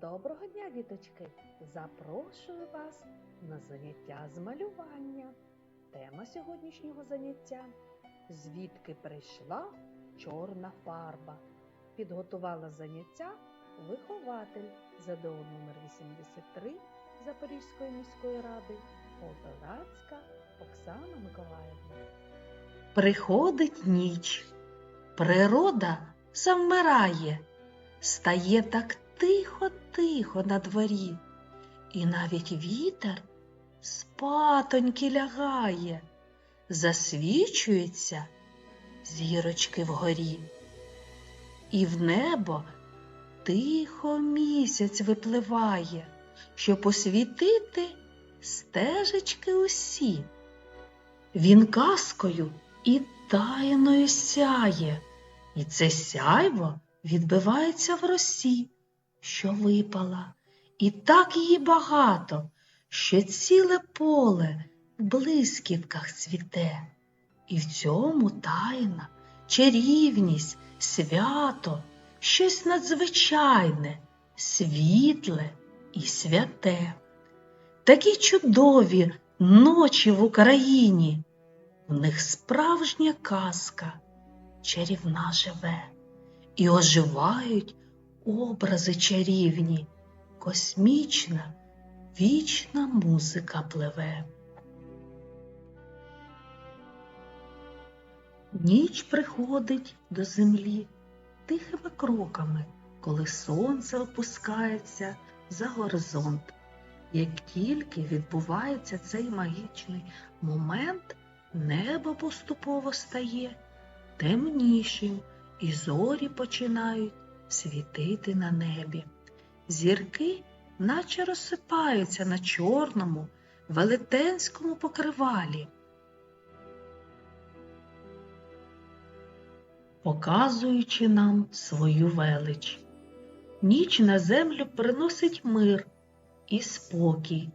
Доброго дня, діточки! Запрошую вас на заняття з малювання. Тема сьогоднішнього заняття Звідки прийшла чорна фарба. Підготувала заняття вихователь ЗДО номер 83 Запорізької міської ради Полтавацька Оксана Миколаївна. Приходить ніч, природа завмирає, стає так тихо-тихо на дворі, і навіть вітер спатоньки лягає, засвічується зірочки вгорі, і в небо тихо місяць випливає, щоб освітити стежечки усі. Він казкою і тайною сяє, і це сяйво відбивається в росі, що випала, і так її багато, що ціле поле в блискітках цвіте, і в цьому тайна, чарівність, свято, щось надзвичайне, світле і святе. Такі чудові ночі в Україні. В них справжня казка чарівна живе, і оживають образи чарівні, космічна, вічна музика пливе. Ніч приходить до землі тихими кроками, коли сонце опускається за горизонт. Як тільки відбувається цей магічний момент, небо поступово стає темнішим, і зорі починають світити на небі. Зірки наче розсипаються на чорному, велетенському покривалі, показуючи нам свою велич. Ніч на землю приносить мир і спокій,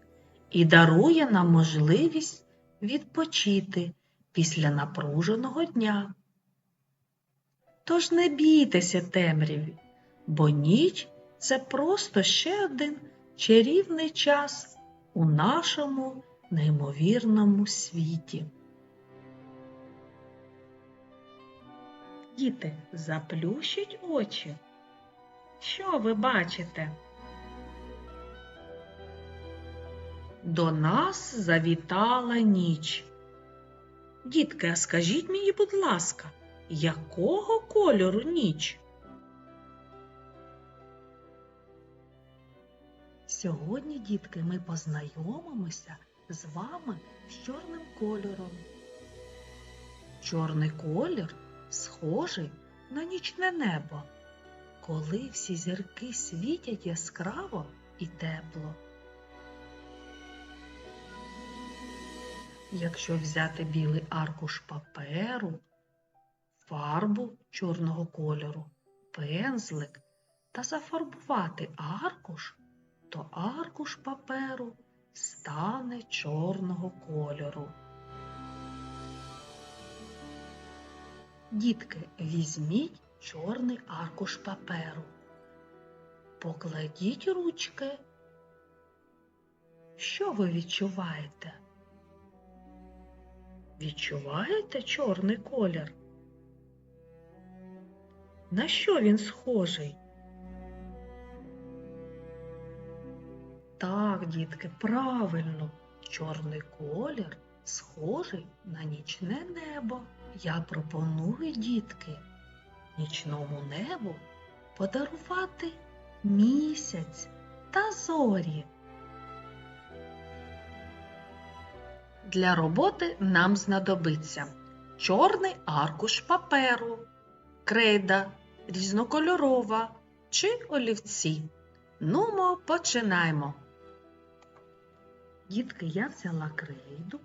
і дарує нам можливість відпочити після напруженого дня. Тож не бійтеся темряві, бо ніч це просто ще один чарівний час у нашому неймовірному світі. Діти, заплющіть очі. Що ви бачите? До нас завітала ніч. Дітки, а скажіть мені, будь ласка, якого кольору ніч? Сьогодні, дітки, ми познайомимося з вами з чорним кольором. Чорний колір схожий на нічне небо, коли всі зірки світять яскраво і тепло. Якщо взяти білий аркуш паперу, фарбу чорного кольору, пензлик та зафарбувати аркуш, то аркуш паперу стане чорного кольору. Дітки, візьміть чорний аркуш паперу. Покладіть ручки. Що ви відчуваєте? Відчуваєте чорний колір? На що він схожий? Так, дітки, правильно, чорний колір схожий на нічне небо. Я пропоную, дітки, нічному небу подарувати місяць та зорі. Для роботи нам знадобиться чорний аркуш паперу, крейда різнокольорова чи олівці. Нумо, починаємо. Дітки, я взяла крейду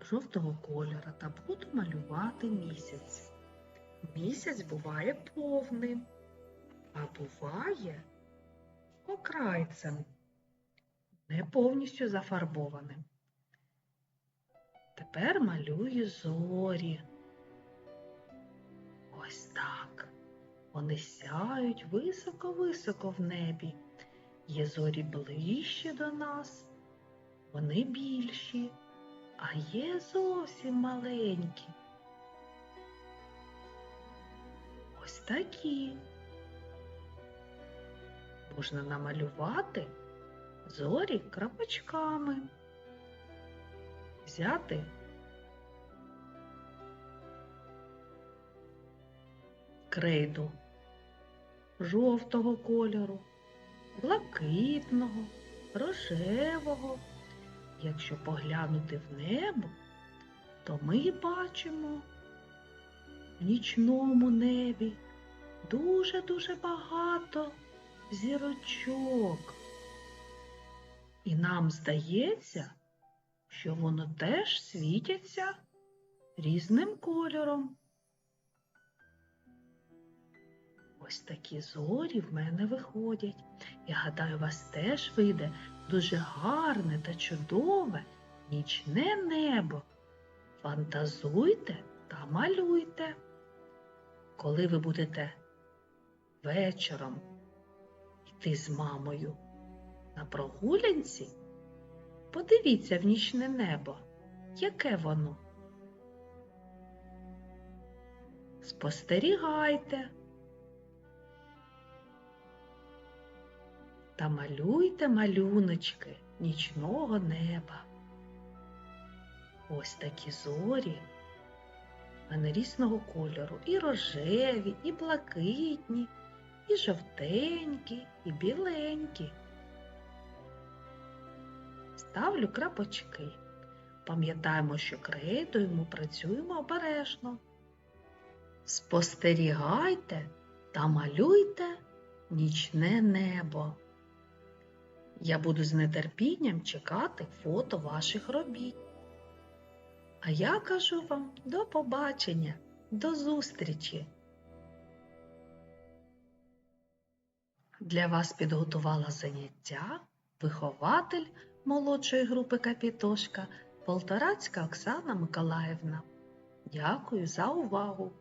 жовтого кольора та буду малювати місяць. Місяць буває повним, а буває окрайцем, не повністю зафарбованим. Тепер малюю зорі. Ось так. Вони сяють високо-високо в небі. Є зорі ближче до нас, вони більші, а є зовсім маленькі. Ось такі. Можна намалювати зорі крапочками. Взяти крейду жовтого кольору, блакитного, рожевого. Якщо поглянути в небо, то ми бачимо в нічному небі дуже-дуже багато зірочок. І нам здається, що воно теж світяться різним кольором. Ось такі зорі в мене виходять. Я гадаю, у вас теж вийде дуже гарне та чудове нічне небо. Фантазуйте та малюйте. Коли ви будете вечором йти з мамою на прогулянці, подивіться в нічне небо, яке воно. Спостерігайте. Та малюйте малюночки нічного неба. Ось такі зорі в мене різного кольору і рожеві, і блакитні, і жовтенькі, і біленькі. Ставлю крапочки. Пам'ятаємо, що крейдою ми працюємо обережно. Спостерігайте та малюйте нічне небо. Я буду з нетерпінням чекати фото ваших робіт. А я кажу вам до побачення, до зустрічі. Для вас підготувала заняття вихователь молодшої групи Капітошка Полторацька Оксана Миколаївна. Дякую за увагу!